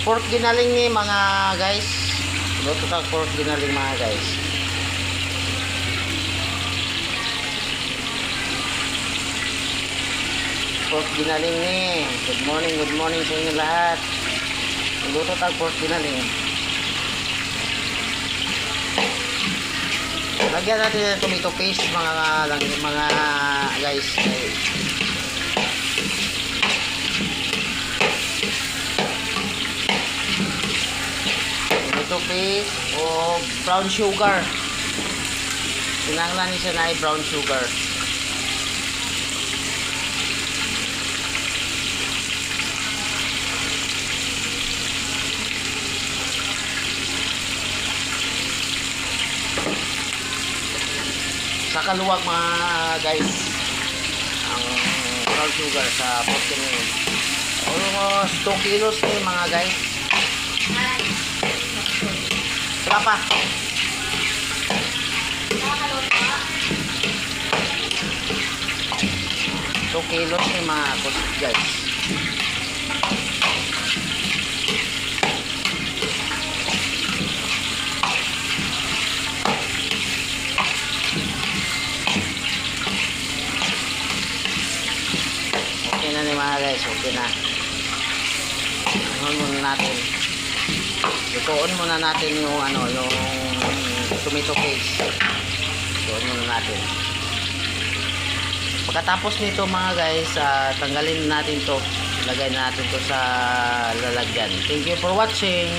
pork ginaling ni mga guys. Luto tag pork ginaling mga guys. Pork ginaling ni. Good morning, good morning sa inyo lahat. Luto tag pork ginaling. Lagyan natin ng tomato paste mga mga guys. Tomato paste o brown sugar. Sinanglan siya na brown sugar. sa kaluwag mga guys ang brown sugar sa pork ngayon almost 2 kilos na yun, mga guys wala pa Two kilos yung mga kusit guys Okay na ni mga guys, okay na. Ano muna natin. Lutuon muna natin yung ano, yung tomato paste. Lutuon muna natin. Pagkatapos nito mga guys, ah, tanggalin natin to. Lagay natin to sa lalagyan. Thank you for watching.